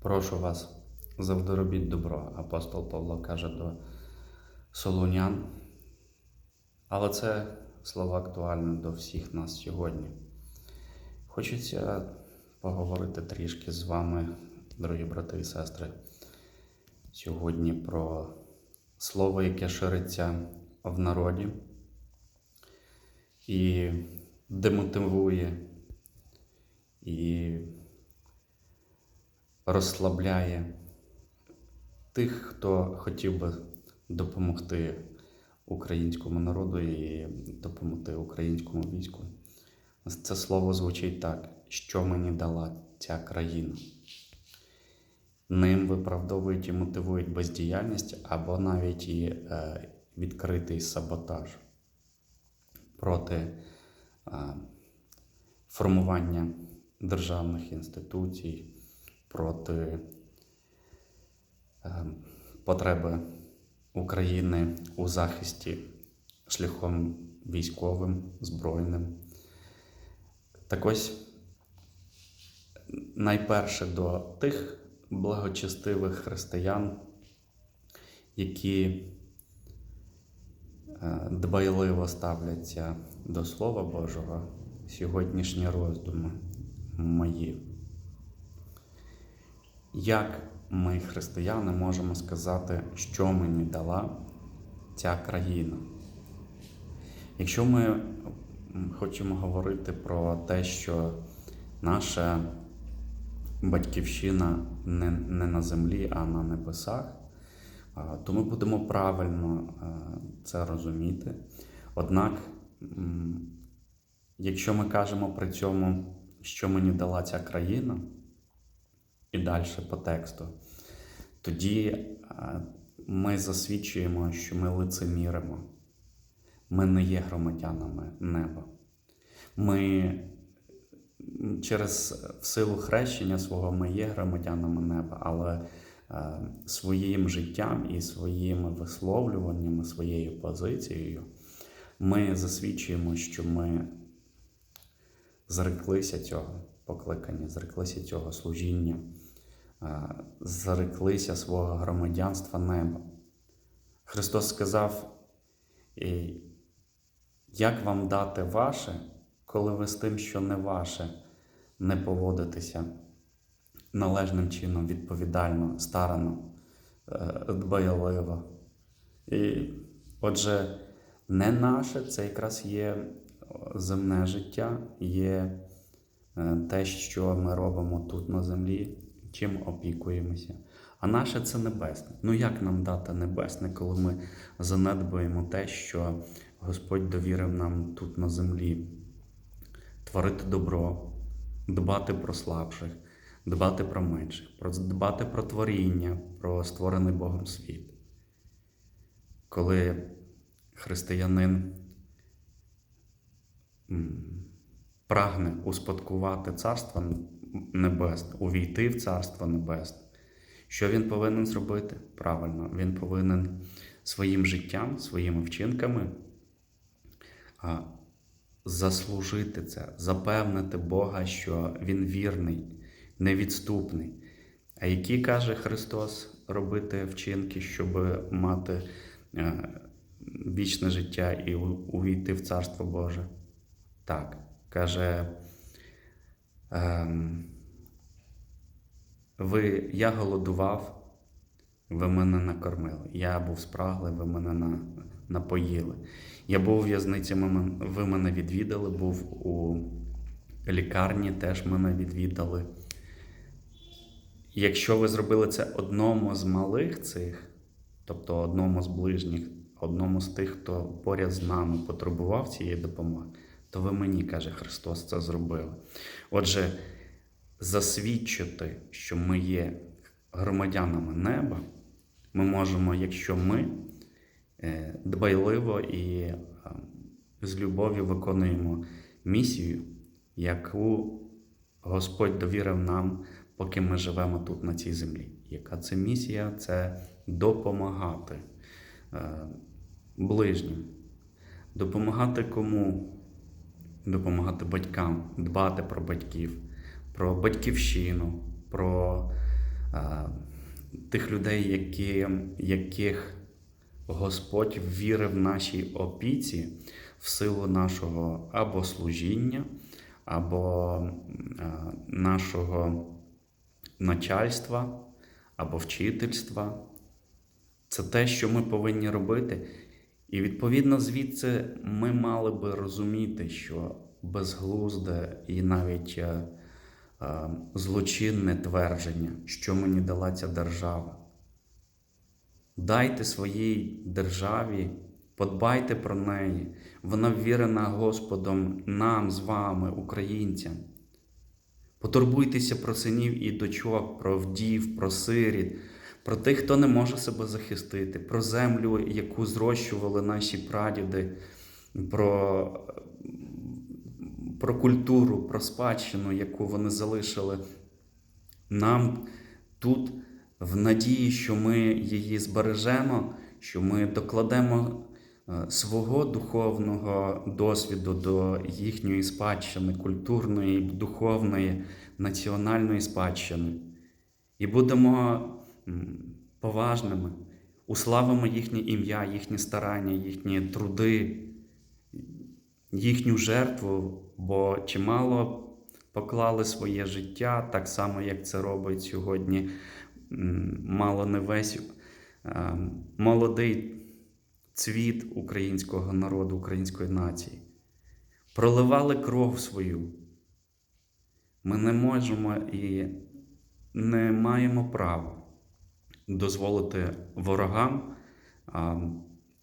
Прошу вас, завжди робіть добро, апостол Павло каже до солунян. Але це слова актуальні до всіх нас сьогодні. Хочеться поговорити трішки з вами, дорогі брати і сестри, сьогодні про слово, яке шириться в народі і демотивує, і розслабляє тих, хто хотів би допомогти українському народу і допомогти українському війську. Це слово звучить так, що мені дала ця країна. Ним виправдовують і мотивують бездіяльність або навіть і е, відкритий саботаж проти е, формування державних інституцій, проти е, потреби України у захисті шляхом військовим, збройним. Так ось найперше до тих благочестивих християн, які е, дбайливо ставляться до Слова Божого, сьогоднішні роздуми мої. Як ми, християни, можемо сказати, що мені дала ця країна? Якщо ми хочемо говорити про те, що наша батьківщина не, не на землі, а на небесах, то ми будемо правильно це розуміти. Однак, якщо ми кажемо при цьому, що мені дала ця країна, і далі по тексту, тоді ми засвідчуємо, що ми лицеміримо. Ми не є громадянами неба. Ми через в силу хрещення свого ми є громадянами неба, але е, своїм життям і своїми висловлюваннями, своєю позицією ми засвідчуємо, що ми зреклися цього покликання, зреклися цього служіння, е, зреклися свого громадянства неба. Христос сказав, як вам дати ваше, коли ви з тим, що не ваше, не поводитеся належним чином, відповідально, старано, е, дбайливо. І отже, не наше це якраз є земне життя, є е, те, що ми робимо тут на землі, чим опікуємося. А наше це небесне. Ну як нам дати небесне, коли ми занедбуємо те, що Господь довірив нам тут на землі? Творити добро, дбати про слабших, дбати про менших, дбати про творіння, про створений Богом світ. Коли християнин прагне успадкувати Царство Небесне, увійти в Царство Небесне, що він повинен зробити? Правильно, він повинен своїм життям, своїми вчинками заслужити це, запевнити Бога, що Він вірний, невідступний. А які каже Христос робити вчинки, щоб мати е, вічне життя і увійти в Царство Боже? Так, каже. Ем, ви, я голодував, ви мене накормили. Я був спраглий, ви мене на, напоїли. Я був у в'язниці, ви мене відвідали, був у лікарні, теж мене відвідали. Якщо ви зробили це одному з малих цих, тобто одному з ближніх, одному з тих, хто поряд з нами потребував цієї допомоги, то ви мені, каже Христос, це зробили. Отже, засвідчити, що ми є громадянами неба, ми можемо, якщо ми е, дбайливо і е, з любов'ю виконуємо місію, яку Господь довірив нам, поки ми живемо тут на цій землі. Яка це місія? Це допомагати е, ближнім. Допомагати кому? Допомагати батькам, дбати про батьків, про батьківщину, про е, тих людей, які, яких Господь ввірив нашій опіці в силу нашого або служіння, або е, нашого начальства, або вчительства. Це те, що ми повинні робити. І відповідно звідси ми мали би розуміти, що безглузде і навіть е, е, злочинне твердження, що мені дала ця держава. Дайте своїй державі, подбайте про неї. Вона ввірена Господом нам з вами, українцям. Потурбуйтеся про синів і дочок, про вдів, про сиріт, про тих, хто не може себе захистити, про землю, яку зрощували наші прадіди, про, про культуру, про спадщину, яку вони залишили нам тут, в надії, що ми її збережемо, що ми докладемо е, свого духовного досвіду до їхньої спадщини, культурної, духовної, національної спадщини. І будемо поважними, уславимо їхнє ім'я, їхні старання, їхні труди, їхню жертву, бо чимало поклали своє життя, так само, як це робить сьогодні мало не весь е, молодий цвіт українського народу, української нації. Проливали кров свою. Ми не можемо і не маємо права дозволити ворогам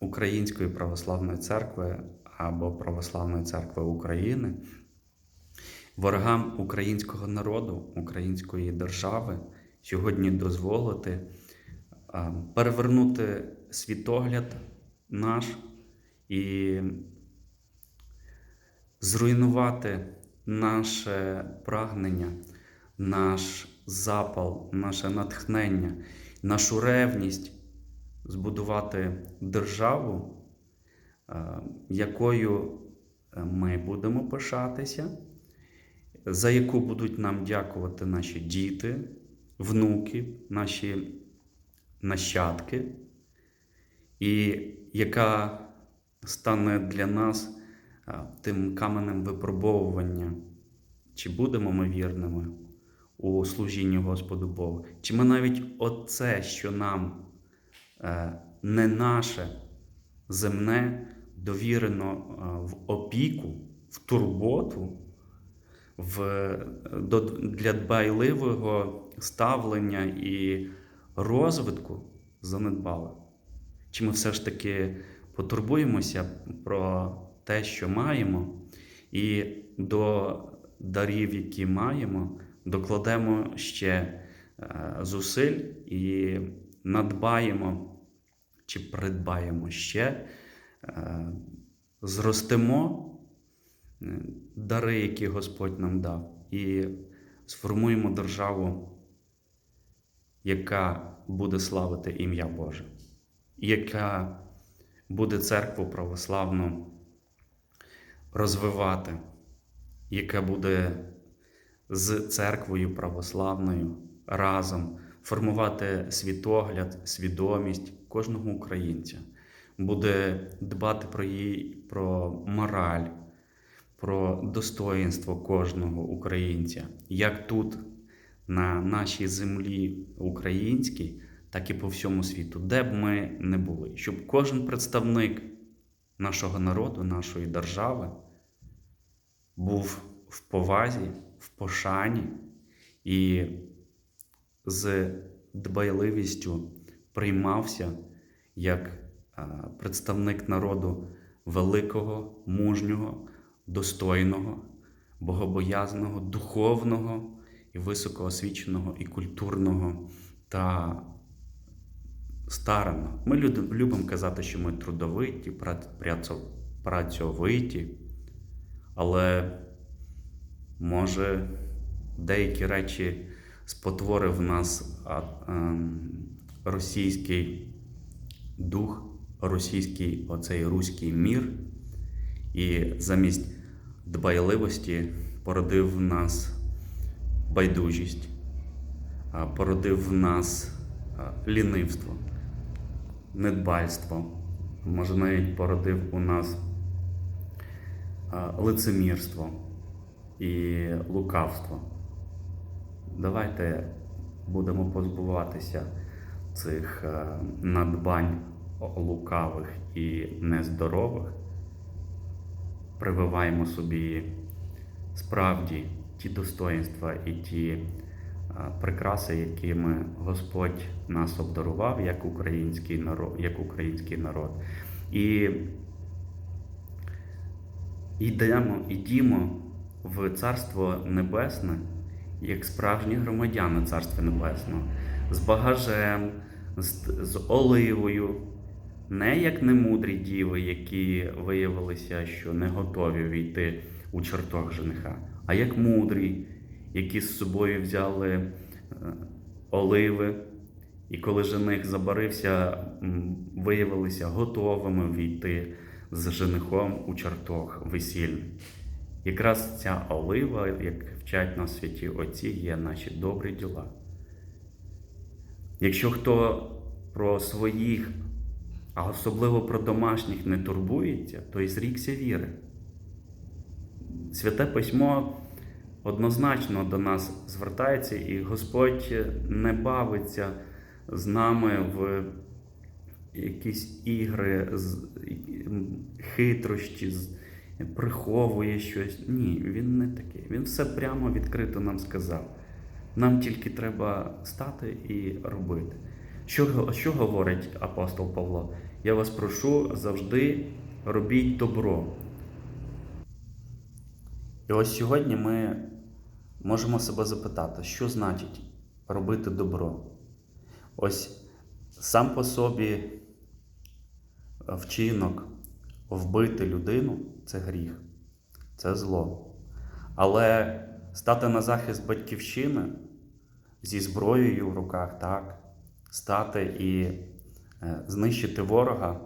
Української православної церкви або Православної церкви України, ворогам українського народу, української держави сьогодні дозволити перевернути світогляд наш і зруйнувати наше прагнення, наш запал, наше натхнення, нашу ревність збудувати державу, е, якою ми будемо пишатися, за яку будуть нам дякувати наші діти, внуки, наші нащадки, і яка стане для нас тим каменем випробовування, чи будемо ми вірними у служінні Господу Богу, чи ми навіть оце, що нам е, не наше земне, довірено е, в опіку, в турботу, в, для дбайливого ставлення і розвитку занедбали. Чи ми все ж таки потурбуємося про те, що маємо, і до дарів, які маємо, докладемо ще е, зусиль і надбаємо чи придбаємо ще, е, зростемо е, дари, які Господь нам дав, і сформуємо державу, яка буде славити ім'я Боже, яка буде церкву православну розвивати, яка буде з церквою православною разом формувати світогляд, свідомість кожного українця, буде дбати про її, про мораль, про достоїнство кожного українця, як тут, на нашій землі українській, так і по всьому світу, де б ми не були, щоб кожен представник нашого народу, нашої держави був в повазі, в пошані і з дбайливістю приймався як представник народу великого, мужнього, достойного, богобоязного, духовного і високоосвіченого і культурного та старано. Ми любимо казати, що ми трудовиті, працьовиті, але може деякі речі спотворив нас ем, російський дух, російський оцей руський мір, і замість дбайливості породив в нас байдужість, породив в нас лінивство, недбальство, може навіть породив у нас лицемірство і лукавство. Давайте будемо позбуватися цих е, надбань лукавих і нездорових. Прививаємо собі справді ті достоїнства і ті е, прикраси, якими Господь нас обдарував як український народ, як український народ. І йдемо, ідімо в Царство Небесне як справжні громадяни Царства Небесного, з багажем, з, з оливою, не як немудрі діви, які виявилися, що не готові війти у чертог жениха, а як мудрі, які з собою взяли е, оливи, і коли жених забарився, виявилися готовими війти з женихом у чертог весільний. Якраз ця олива, як вчать нас святі отці, є наші добрі діла. Якщо хто про своїх, а особливо про домашніх не турбується, то і зрікся віри. Святе письмо однозначно до нас звертається, і Господь не бавиться з нами в якісь ігри, хитрощі, з- приховує щось. Ні, він не такий. Він все прямо відкрито нам сказав. Нам тільки треба стати і робити. Що, що говорить апостол Павло? Я вас прошу завжди робіть добро. І ось сьогодні ми можемо себе запитати, що значить робити добро. Ось сам по собі вчинок вбити людину це гріх, це зло. Але стати на захист батьківщини зі зброєю в руках, так, стати і е, знищити ворога,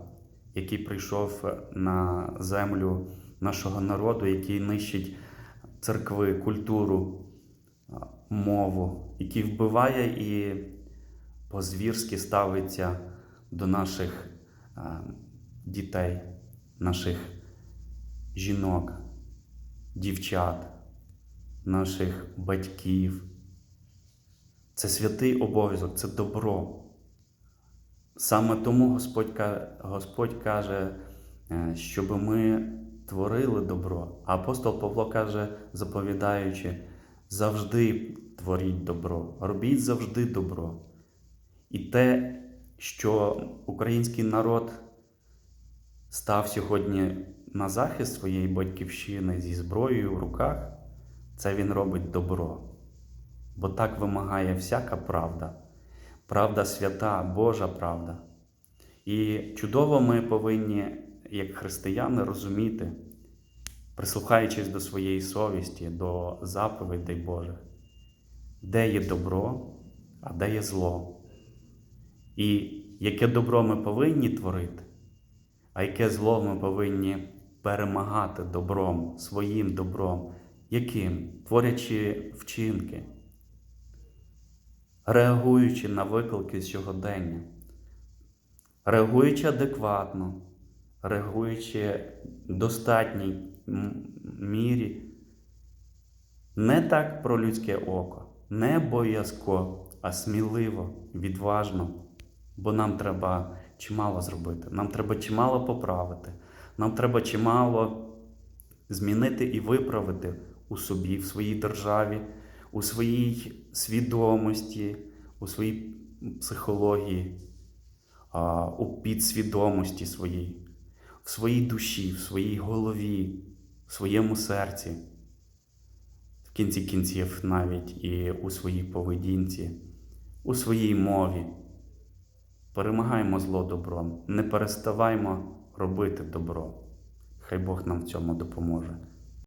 який прийшов на землю нашого народу, який нищить церкви, культуру, мову, який вбиває і по-звірськи ставиться до наших дітей, наших жінок, дівчат, наших батьків. Це святий обов'язок, це добро. Саме тому Господь, Господь каже, е, щоб ми творили добро. А апостол Павло каже, заповідаючи, завжди творіть добро, робіть завжди добро. І те, що український народ став сьогодні на захист своєї батьківщини зі зброєю в руках, це він робить добро. Бо так вимагає всяка правда, правда свята, Божа правда. І чудово ми повинні, як християни, розуміти, прислухаючись до своєї совісті, до заповідей Божих, де є добро, а де є зло. І яке добро ми повинні творити, а яке зло ми повинні перемагати добром, своїм добром, яким? Творячи вчинки, реагуючи на виклики сьогодення, реагуючи адекватно, реагуючи в достатній мірі, не так про людське око, не боязко, а сміливо, відважно, бо нам треба чимало зробити, нам треба чимало поправити, нам треба чимало змінити і виправити у собі, в своїй державі, у своїй свідомості, у своїй психології, у підсвідомості своїй, в своїй душі, в своїй голові, в своєму серці, в кінці кінців навіть і у своїй поведінці, у своїй мові. Перемагаємо зло добром, не переставаймо робити добро. Хай Бог нам в цьому допоможе.